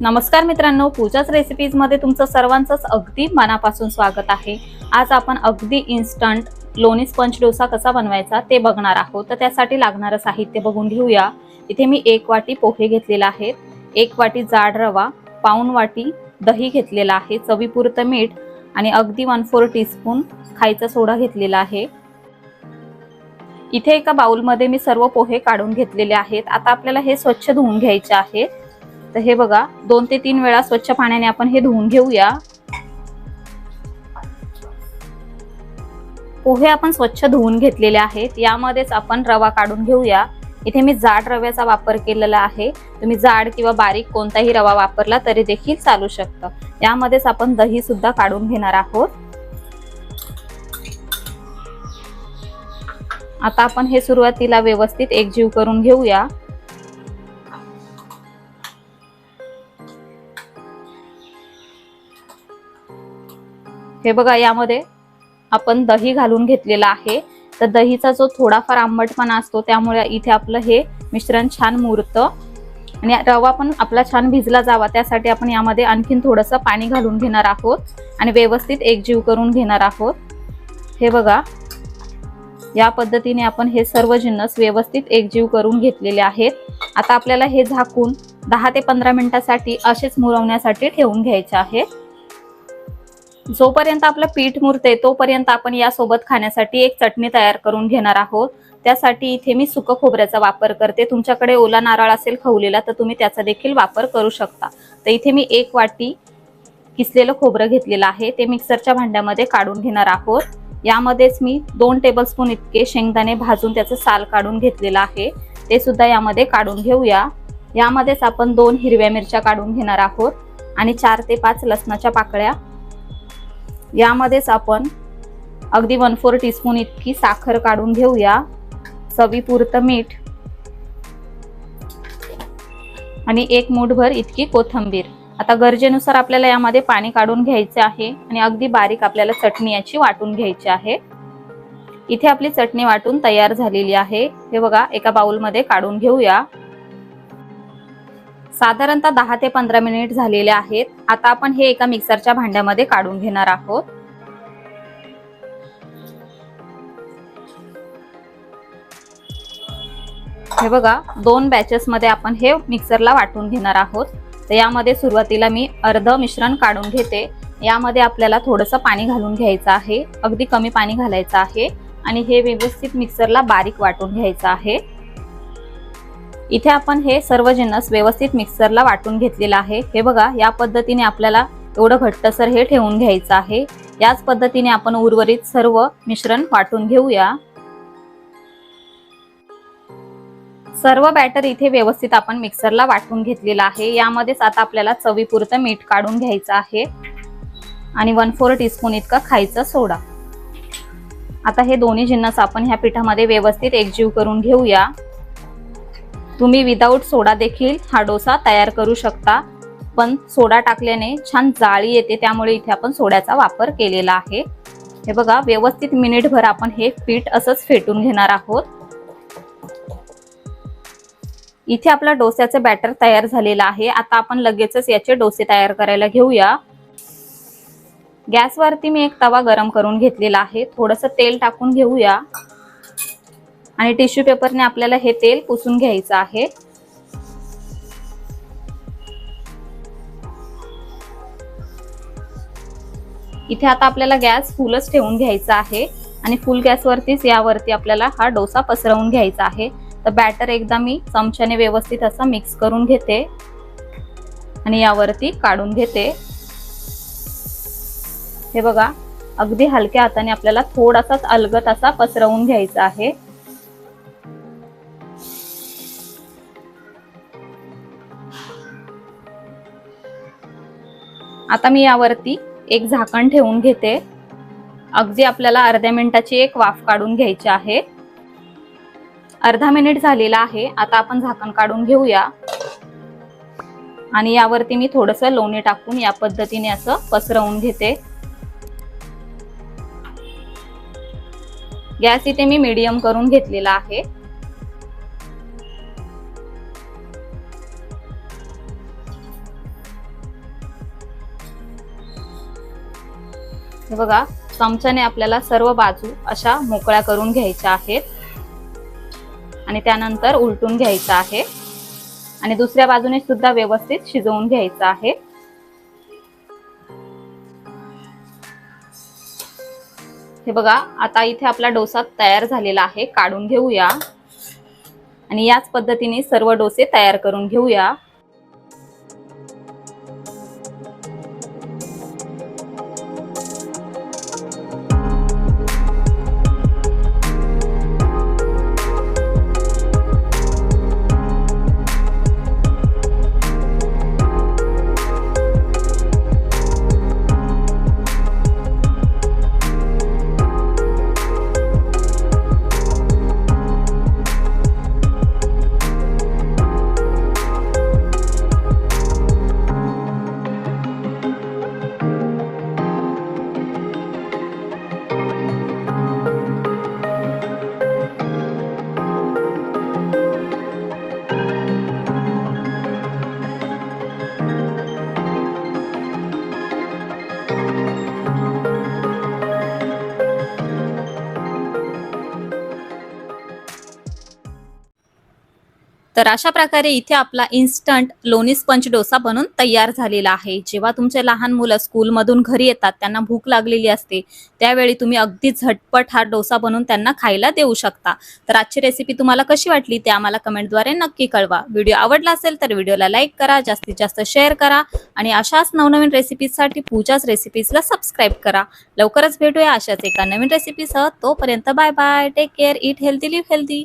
नमस्कार मित्रांनो पूजाच रेसिपीजमध्ये तुमचं सर्वांचंच अगदी मनापासून स्वागत आहे. आज आपण अगदी इन्स्टंट लोणी स्पंज डोसा कसा बनवायचा ते बघणार आहोत. तर त्यासाठी लागणारं साहित्य बघून घेऊया. इथे मी एक वाटी पोहे घेतलेला आहे एक वाटी जाड रवा पाऊन वाटी दही घेतलेला आहे चवीपुरतं मीठ आणि अगदी वन फोर टीस्पून खायचा सोडा घेतलेला आहे. इथे एका बाउलमध्ये मी सर्व पोहे काढून घेतलेले आहेत. आता आपल्याला हे स्वच्छ धुवून घ्यायचे आहेत तर हे बघा दोन ते तीन वेळा स्वच्छ पाण्याने आपण हे धुवून घेऊया. पोहे आपण स्वच्छ धुवून घेतलेले आहेत. यामध्येच आपण रवा काढून घेऊया. इथे मी जाड रव्याचा वापर केलेला आहे. तुम्ही जाड किंवा बारीक कोणताही रवा वापरला तरी देखील चालू शकतं. यामध्येच आपण दही सुद्धा काढून घेणार आहोत. आता आपण हे सुरुवातीला व्यवस्थित एकजीव करून घेऊया. हे बघा यामध्ये आपण दही घालून घेतलेला आहे. तर दहीचा जो थोडाफार आंबटपणा असतो त्यामुळे इथे आपलं हे मिश्रण छान मुरतं. आणि रवा पण आपला छान भिजला जावा त्यासाठी आपण यामध्ये आणखीन थोडंसं पाणी घालून घेणार आहोत. आणि व्यवस्थित एकजीव करून घेणार आहोत. हे बघा या पद्धतीने आपण हे सर्व जिन्नस व्यवस्थित एकजीव करून घेतलेले आहेत. आता आपल्याला हे झाकून दहा ते पंधरा मिनिटासाठी असेच मुरवण्यासाठी ठेवून घ्यायचे आहे. जोपर्यंत आपलं पीठ मुरते तोपर्यंत आपण यासोबत खाण्यासाठी एक चटणी तयार करून घेणार आहोत. त्यासाठी इथे मी सुकं खोबऱ्याचा वापर करते. तुमच्याकडे ओला नारळ असेल खवलेला तर तुम्ही त्याचा देखील वापर करू शकता. तर इथे मी एक वाटी किसलेलं खोबरं घेतलेलं आहे. ते मिक्सरच्या भांड्यामध्ये काढून घेणार आहोत. यामध्येच मी दोन टेबलस्पून इतके शेंगदाणे भाजून त्याचं साल काढून घेतलेलं आहे. ते सुद्धा यामध्ये काढून घेऊया. यामध्येच आपण दोन हिरव्या मिरच्या काढून घेणार आहोत. आणि चार ते पाच लसणाच्या पाकळ्या यामध्येच आपण अगदी वन फोर टीस्पून इतकी साखर काढून घेऊया. चवीपुरतं मीठ. आणि एक मूठभर इतकी कोथंबीर. आता गरजेनुसार आपल्याला यामध्ये पाणी काढून घ्यायचे आहे आणि अगदी बारीक आपल्याला चटणी याची वाटून घ्यायची आहे. इथे आपली चटणी वाटून तयार झालेली आहे. हे बघा एका बाउलमध्ये काढून घेऊया. साधारणतः दहा ते पंधरा मिनिट झालेले आहेत. आता आपण हे एका मिक्सरच्या भांड्यामध्ये काढून घेणार आहोत. हे बघा दोन बॅचेस मध्ये आपण हे मिक्सरला वाटून घेणार आहोत. तर यामध्ये सुरुवातीला मी अर्ध मिश्रण काढून घेते. यामध्ये आपल्याला थोडंसं पाणी घालून घ्यायचं आहे. अगदी कमी पाणी घालायचं आहे. आणि हे व्यवस्थित मिक्सरला बारीक वाटून घ्यायचं आहे. इथे आपण हे सर्व जिन्नस व्यवस्थित मिक्सरला वाटून घेतलेला आहे. हे बघा या पद्धतीने आपल्याला एवढं घट्टसर हे ठेवून घ्यायचं आहे. याच पद्धतीने आपण उर्वरित सर्व मिश्रण वाटून घेऊया. सर्व बॅटर इथे व्यवस्थित आपण मिक्सरला वाटून घेतलेला आहे. यामध्येच आता आपल्याला चवीपुरतं मीठ काढून घ्यायचं आहे. आणि वन फोर टीस्पून इतका खायचा सोडा. आता हे दोन्ही जिन्नस आपण ह्या पिठामध्ये व्यवस्थित एकजीव करून घेऊया. तुम्ही विदाऊट सोडा देखील हा डोसा तयार करू शकता. पण सोडा टाकल्याने छान जाळी येते त्यामुळे इथे आपण सोड्याचा वापर केलेला आहे. हे बघा व्यवस्थित मिनिटभर आपण हे पीठ असंच फेटून घेणार आहोत. इथे आपला डोस्याचं बॅटर तयार झालेलं आहे. आता आपण लगेचच याचे डोसे तयार करायला घेऊया. गॅसवरती मी एक तवा गरम करून घेतलेला आहे. थोडंसं तेल टाकून घेऊया. आणि टिश्यू पेपरने आपल्याला हे तेल पुसून घ्यायचं आहे. इथे आता आपल्याला गॅस फुलच ठेवून घ्यायचा आहे आणि फुल गॅसवरतीच यावरती आपल्याला हा डोसा पसरवून घ्यायचा आहे. तर बॅटर एकदा मी चमच्याने व्यवस्थित असं मिक्स करून घेते आणि यावरती काढून घेते. हे बघा अगदी हलक्या हाताने आपल्याला थोडासाच अलगत असा पसरवून घ्यायचा आहे. आता मी यावरती एक झाकण ठेवून घेते. अगदी आपल्याला अर्ध्या मिनिटाची एक वाफ काढून घ्यायची आहे. अर्धा मिनिट झालेला आहे. आता आपण झाकण काढून घेऊया. आणि यावरती मी थोडंसं लोणी टाकून या पद्धतीने असं पसरवून घेते. गॅस इथे मी मीडियम करून घेतलेला आहे. हे बघा चमच्याने आपल्याला सर्व बाजू अशा मोकळ्या करून घ्यायच्या आहेत. आणि त्यानंतर उलटून घ्यायचं आहे. आणि दुसऱ्या बाजूने सुद्धा व्यवस्थित शिजवून घ्यायचं आहे. हे बघा आता इथे आपला डोसा तयार झालेला आहे काढून घेऊया. आणि याच पद्धतीने सर्व डोसे तयार करून घेऊया. तर अशा प्रकारे इथे आपला इन्स्टंट लोणी स्पंच डोसा बनून तयार झालेला आहे. जेव्हा तुमचे लहान मुलं स्कूलमधून घरी येतात त्यांना भूक लागलेली असते त्यावेळी तुम्ही अगदी झटपट हा डोसा बनवून त्यांना खायला देऊ शकता. तर आजची रेसिपी तुम्हाला कशी वाटली ते आम्हाला कमेंटद्वारे नक्की कळवा. व्हिडिओ आवडला असेल तर व्हिडिओला लाईक करा जास्तीत जास्त शेअर करा आणि अशाच नवनवीन रेसिपीजसाठी पूजाच रेसिपीजला सबस्क्राईब करा. लवकरच भेटूया अशाच एका नवीन रेसिपीसह तोपर्यंत bye bye take care eat healthy live healthy